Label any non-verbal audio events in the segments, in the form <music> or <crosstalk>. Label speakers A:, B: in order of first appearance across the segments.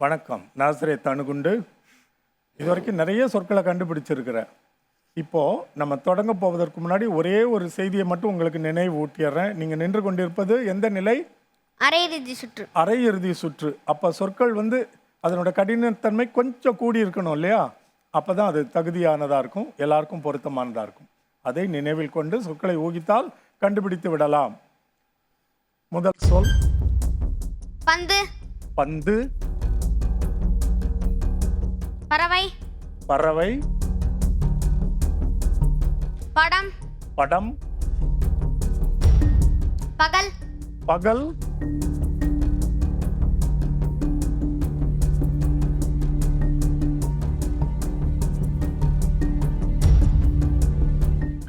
A: வணக்கம். நாசரே தணுகுண்டு இது வரைக்கும் நிறைய சொற்களை கண்டுபிடிச்சிருக்கிறேன். இப்போ நம்ம தொடங்க போவதற்கு முன்னாடி ஒரே ஒரு செய்தியை மட்டும் உங்களுக்கு நினைவு ஊட்டிடுறேன் நீங்க நின்று கொண்டிருப்பது எந்த நிலை?
B: அரையிறுதி சுற்று.
A: அரையிறுதி சுற்று. அப்போ சொற்கள் வந்து அதனோட கடினத்தன்மை கொஞ்சம் கூடி இருக்கணும் இல்லையா? அப்போ தான் அது தகுதியானதாக இருக்கும் எல்லாருக்கும் பொருத்தமானதாக இருக்கும். அதை நினைவில் கொண்டு சொற்களை ஊகித்தால் கண்டுபிடித்து விடலாம். முதல் சொல்.
B: பந்து.
A: பந்து.
B: பறவை.
A: பறவை.
B: படம்.
A: படம்.
B: பகல்.
A: பகல்.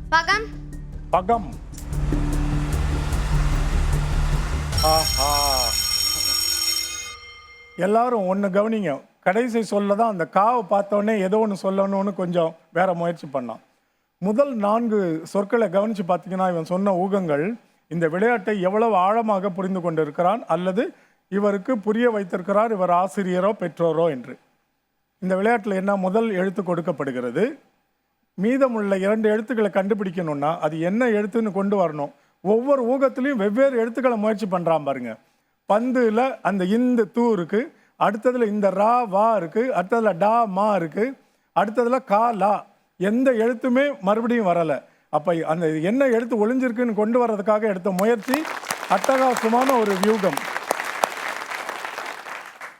B: பகம்.
A: பகம். ஆஹா. எல்லாரும் ஒன்று கவனிங்க. கடைசி சொல்ல தான் அந்த காவை பார்த்தோன்னே ஏதோ ஒன்று சொல்லணும்னு கொஞ்சம் வேற முயற்சி பண்ணான். முதல் நான்கு சொற்களை கவனித்து பார்த்தீங்கன்னா இவன் சொன்ன ஊகங்கள் இந்த விளையாட்டை எவ்வளவு ஆழமாக புரிந்து கொண்டிருக்கிறான் அல்லது இவருக்கு புரிய வைத்திருக்கிறார் இவர் ஆசிரியரோ பெற்றோரோ என்று. இந்த விளையாட்டில் என்ன முதல் எழுத்து கொடுக்கப்படுகிறது? மீதமுள்ள இரண்டு எழுத்துக்களை கண்டுபிடிக்கணும்னா அது என்ன எழுத்துன்னு கொண்டு வரணும். ஒவ்வொரு ஊகத்திலையும் வெவ்வேறு எழுத்துக்களை முயற்சி பண்ணுறான் பாருங்க. பந்துல அந்த இந்து தூருக்கு அடுத்ததுல இந்த ரா வா இருக்கு. அடுத்ததுல டா மா இருக்கு. அடுத்ததுல கா லா. எந்த எழுத்துமே மறுபடியும் வரலை. அப்போ அந்த என்ன எழுத்து ஒளிஞ்சிருக்குன்னு கொண்டு வர்றதுக்காக எடுத்த முயற்சி அட்டகாசமான ஒரு வியூகம்.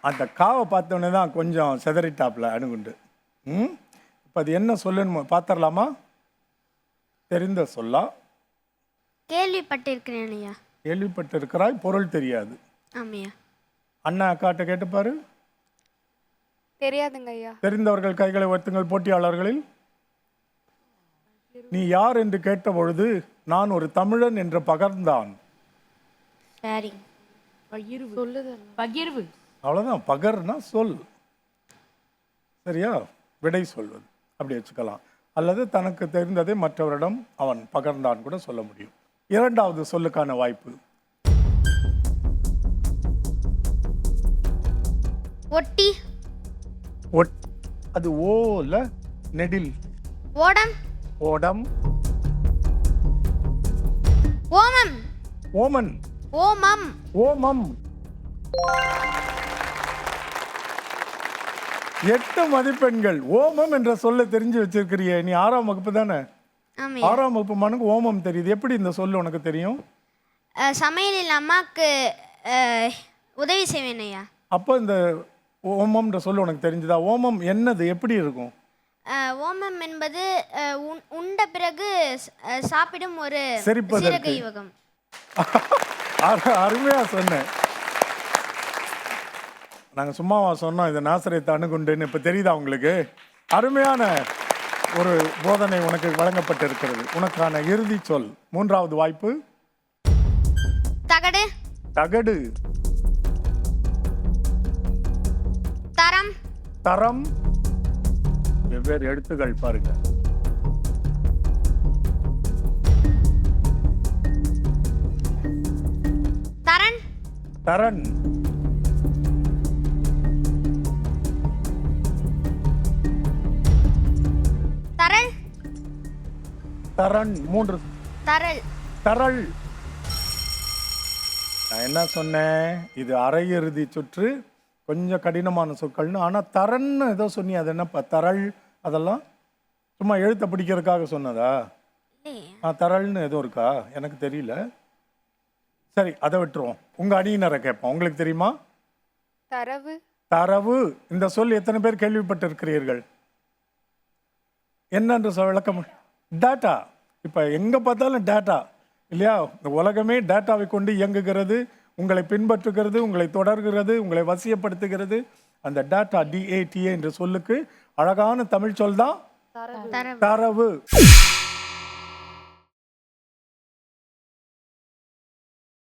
A: அந்த காவை பார்த்தோன்னே தான் கொஞ்சம் செதறிட்டாப்ல அணுகுண்டு. ம்? இப்போ அது என்ன சொல்லுன்னு பார்த்துடலாமா தெரிந்த சொல்லா.
B: கேள்விப்பட்டிருக்கிறேன்
A: கேள்விப்பட்டிருக்கிறாய் பொருள் தெரியாது.
B: ஆமையா.
A: அண்ணா அக்காட்ட கேட்டுப்பாரு.
C: தெரியாதுங்க ஐயா.
A: தெரிந்தவர்கள் கைகளை உயர்த்துங்கள் போட்டியாளர்களில். நீ யார் என்று கேட்ட பொழுது நான் ஒரு தமிழன் என்று பகர்ந்தான்.
B: சரி
D: பகிர்வு. பகிர்வு.
A: அவ்வளோதான் பகர்னா சொல். சரியா? விடை சொல்வது. அப்படி வச்சுக்கலாம். அல்லது தனக்கு தெரிந்ததை மற்றவரிடம் அவன் பகர்ந்தான் கூட சொல்ல முடியும். இரண்டாவது சொல்லுக்கான வாய்ப்பு.
B: ஒட்டி.
A: ஒட் அது ஓல நெடில்.
B: ஓடம்.
A: ஓடம்.
B: ஓமம்.
A: ஓமன்.
B: ஓமம்.
A: ஓமம். எட்டு மதிப்பெண்கள். ஓமம் என்ற சொல்ல தெரிஞ்சு வச்சிருக்கிறியே. நீ ஆறாம் வகுப்பு தானே? ஆறாம் வகுப்பு மனுக்கு ஓமம் தெரியுது. எப்படி இந்த சொல்லு உனக்கு தெரியும்?
B: சமையலில் அம்மாவுக்கு அஹ், உதவி செய்வேன் ஐயா.
A: அப்போ இந்த ஓமம்ன்ற சொல்லு உனக்கு தெரிஞ்சுதா? ஓமம் என்னது? எப்படி இருக்கும்?
B: ஓமம் என்பது உண்ட பிறகு சாப்பிடும் ஒரு. சீரக ஈவகம் <laughs>
A: அரு- அருமையா சொன்னேன் நாங்கள் சும்மாவா சொன்னோம் இது நாசரத்தை அணுகுண்டுன்னு. இப்போ தெரியுதா உங்களுக்கு? அருமையான ஒரு போதனை உனக்கு வழங்கப்பட்டிருக்கிறது. உனக்கான இறுதி சொல். மூன்றாவது வாய்ப்பு?
B: தகடு.
A: தகடு.
B: தரம்?
A: தரம்? வெவ்வேறு எழுத்துக்கள் பாருங்க.
B: தரன்?
A: தரன்.
B: தரல்?
A: தரன் மூன்று.
B: தரல்.
A: தரள் நான் என்ன சொன்னேன்? இது அரையிறுதி சுற்று கொஞ்சம் கடினமான சொற்கள்னு. ஆனால் தரன்னு ஏதோ சொன்னி அது என்னப்பா தரள் அதெல்லாம்? சும்மா எழுத்த பிடிக்கிறதுக்காக சொன்னதா? ஆ தரள்னு எதுவும் இருக்கா? எனக்கு தெரியல. சரி அதை விட்டுருவோம். உங்கள் அணியினரை கேட்போம். உங்களுக்கு தெரியுமா?
C: தரவு.
A: தரவு. இந்த சொல் எத்தனை பேர் கேள்விப்பட்டிருக்கிறீர்கள்? என்னன்று விளக்கம். டேட்டா இப்போ எங்கே பார்த்தாலும் டேட்டா இல்லையா? இந்த உலகமே டேட்டாவை கொண்டு இயங்குகிறது. உங்களை பின்பற்றுகிறது உங்களை தொடர்கிறது உங்களை வசியப்படுத்துகிறது. அந்த டேட்டா டிஏடிஏ என்ற சொல்லுக்கு அழகான தமிழ் சொல் தான்
B: தரவு.
A: தரவு.